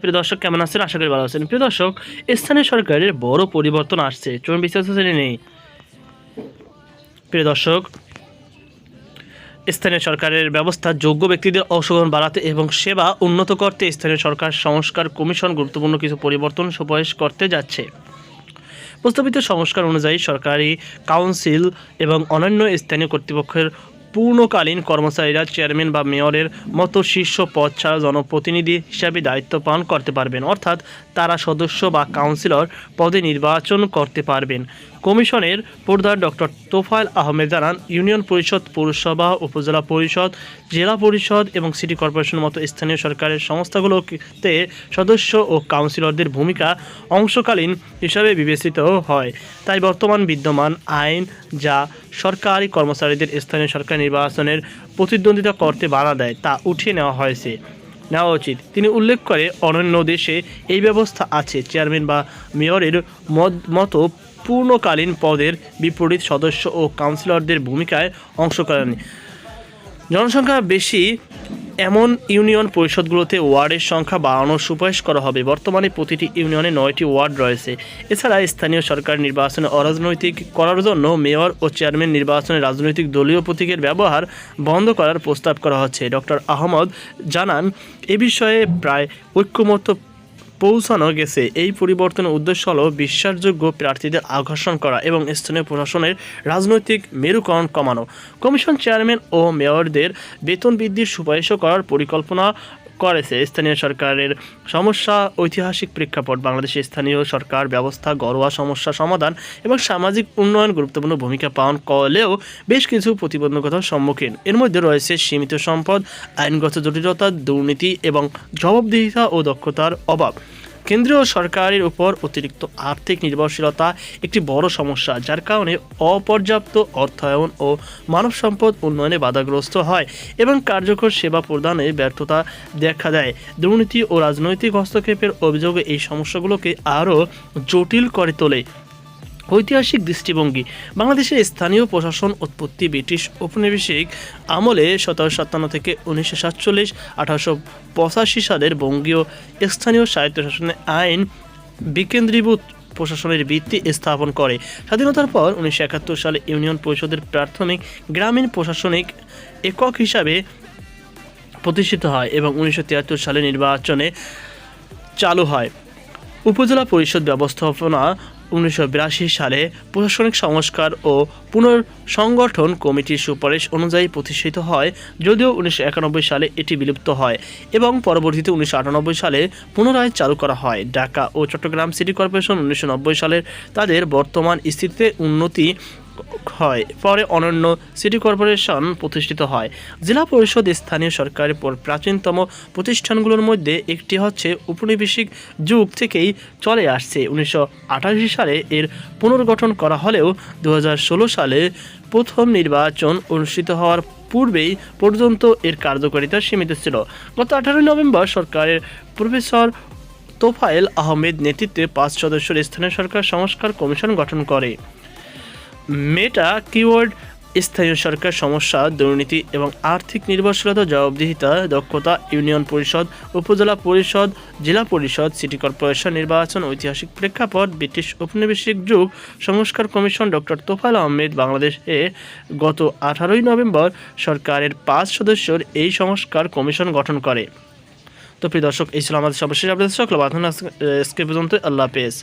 প্রিয় দর্শক, কেমন আছেন? আশা করি ভালো আছেন। প্রিয় দর্শক, স্থানীয় সরকারের বড় পরিবর্তন আসছে। চলুন বিস্তারিত জেনে নেই। প্রিয় দর্শক, স্থানীয় সরকারের ব্যবস্থা যোগ্য ব্যক্তিদের অংশগ্রহণ বাড়াতে এবং সেবা উন্নত করতে স্থানীয় সরকার সংস্কার কমিশন গুরুত্বপূর্ণ কিছু পরিবর্তন সুপারিশ করতে যাচ্ছে। প্রস্তাবিত সংস্কার অনুযায়ী সরকারি কাউন্সিল এবং অন্যান্য স্থানীয় কর্তৃপক্ষের পূর্ণকালীন কর্মচারীরা চেয়ারম্যান বা মেয়রের মতো শীর্ষ পদ ছাড়া জনপ্রতিনিধি হিসাবে দায়িত্ব পালন করতে পারবেন। অর্থাৎ তারা সদস্য বা কাউন্সিলর পদে নির্বাচন করতে পারবেন। কমিশনের প্রধান ডক্টর তোফায়েল আহমেদ জানান, ইউনিয়ন পরিষদ, পৌরসভা, উপজেলা পরিষদ, জেলা পরিষদ এবং সিটি কর্পোরেশন মতো স্থানীয় সরকারের সংস্থাগুলোতে সদস্য ও কাউন্সিলরদের ভূমিকা অংশকালীন হিসাবে বিবেচিত হয়। তাই বর্তমান বিদ্যমান আইন যা সরকারি কর্মচারীদের স্থানীয় সরকার নির্বাচনের প্রতিদ্বন্দ্বিতা করতে বাধা দেয়, তা উঠিয়ে নেওয়া হয়েছে। নেওয়া উচিত। তিনি উল্লেখ করে অন্যান্য দেশে এই ব্যবস্থা আছে। চেয়ারম্যান বা মেয়রের মতো পূর্ণকালীন পদের বিপরীত সদস্য ও কাউন্সিলরদের ভূমিকায় অংশগ্রহণ জনসংখ্যা বেশি এমন ইউনিয়ন পরিষদগুলোতে ওয়ার্ডের সংখ্যা বাড়ানোর সুপারিশ করা হবে। বর্তমানে প্রতিটি ইউনিয়নে নয়টি ওয়ার্ড রয়েছে। এছাড়া স্থানীয় সরকার নির্বাচনে অরাজনৈতিক করার জন্য মেয়র ও চেয়ারম্যান নির্বাচনে রাজনৈতিক দলীয় প্রতীকের ব্যবহার বন্ধ করার প্রস্তাব করা হচ্ছে। ডক্টর আহমদ জানান, এ বিষয়ে প্রায় ঐক্যমত্য পৌঁছানো গেছে। এই পরিবর্তনের উদ্দেশ্য হল বিশ্বাসযোগ্য প্রার্থীদের আকর্ষণ করা এবং স্থানীয় প্রশাসনের রাজনৈতিক মেরুকরণ কমানো। কমিশন চেয়ারম্যান ও মেয়রদের বেতন বৃদ্ধির সুপারিশও করার পরিকল্পনা করেছে। স্থানীয় সরকারের সমস্যা, ঐতিহাসিক প্রেক্ষাপট, বাংলাদেশের স্থানীয় সরকার ব্যবস্থা, ঘরোয়া সমস্যা সমাধান এবং সামাজিক উন্নয়ন গুরুত্বপূর্ণ ভূমিকা পালন করলেও বেশ কিছু প্রতিবন্ধকতার সম্মুখীন। এর মধ্যে রয়েছে সীমিত সম্পদ, আইনগত জটিলতা, দুর্নীতি এবং জবাবদিহিতা ও দক্ষতার অভাব। কেন্দ্রীয় সরকারের উপর অতিরিক্ত আর্থিক নির্ভরশীলতা একটি বড় সমস্যা, যার কারণে অপর্যাপ্ত অর্থায়ন ও মানব সম্পদ উন্নয়নে বাধাগ্রস্ত হয় এবং কার্যকর সেবা প্রদানে ব্যর্থতা দেখা দেয়। দুর্নীতি ও রাজনৈতিক হস্তক্ষেপের অভিযোগে এই সমস্যাগুলোকে আরও জটিল করে তোলে। ঐতিহাসিক দৃষ্টিভঙ্গি। বাংলাদেশের স্থানীয় প্রশাসন, উৎপত্তি, ব্রিটিশ ঔপনিবেশিক আমলে সতেরোশো সাতান্ন থেকে উনিশশো সাতচল্লিশ, আঠারোশো পঁচাশি সালের বঙ্গীয় স্থানীয় স্বায়ত্তশাসনের আইন বিকেন্দ্রীভূত প্রশাসনের ভিত্তি স্থাপন করে। স্বাধীনতার পর উনিশশো একাত্তর সালে ইউনিয়ন পরিষদের প্রাথমিক গ্রামীণ প্রশাসনিক একক হিসাবে প্রতিষ্ঠিত হয় এবং উনিশশো তিয়াত্তর সালে নির্বাচনে চালু হয়। উপজেলা পরিষদ ব্যবস্থাপনা উনিশশো বিরাশি সালে প্রশাসনিক সংস্কার ও পুনর্সংগঠন কমিটির সুপারিশ অনুযায়ী প্রতিষ্ঠিত হয়, যদিও উনিশশো একানব্বই সালে এটি বিলুপ্ত হয় এবং পরবর্তীতে উনিশশো আটানব্বই সালে পুনরায় চালু করা হয়। ঢাকা ও চট্টগ্রাম সিটি কর্পোরেশন উনিশশো নব্বই সালের তাদের বর্তমান স্থিতিতে উন্নতি হয় পরে অনন্য সিটি কর্পোরেশন প্রতিষ্ঠিত হয়। জেলা পরিষদ স্থানীয় সরকারের পর প্রাচীনতম প্রতিষ্ঠানগুলোর মধ্যে একটি হচ্ছে উপনিবেশিক যুগ থেকেই চলে আসছে। উনিশশো আটাশি সালে এর পুনর্গঠন করা হলেও দু হাজার ষোলো সালে প্রথম নির্বাচন অনুষ্ঠিত হওয়ার পূর্বেই পর্যন্ত এর কার্যকারিতা সীমিত ছিল। গত আঠারোই নভেম্বর সরকারের প্রফেসর তোফায়েল আহমেদ নেতৃত্বে পাঁচ সদস্যের স্থানীয় সরকার সংস্কার কমিশন গঠন করে। মেটা কিওয়ার্ড স্থানীয় সরকার সমস্যা, দুর্নীতি এবং আর্থিক নির্ভরশীলতা, জবাবদিহিতা, দক্ষতা, ইউনিয়ন পরিষদ, উপজেলা পরিষদ, জেলা পরিষদ, সিটি কর্পোরেশন নির্বাচন, ঐতিহাসিক প্রেক্ষাপট, ব্রিটিশ উপনিবেশিক যুগ, সংস্কার কমিশন ডক্টর তোফাল আহমেদ, বাংলাদেশে গত আঠারোই নভেম্বর সরকারের পাঁচ সদস্যের এই সংস্কার কমিশন গঠন করে। তো প্রিয় দর্শক, এই ছিল আমাদের সর্বশেষ আপনাদের সকল বাধন আজকে পর্যন্ত আল্লাহ হাফেজ।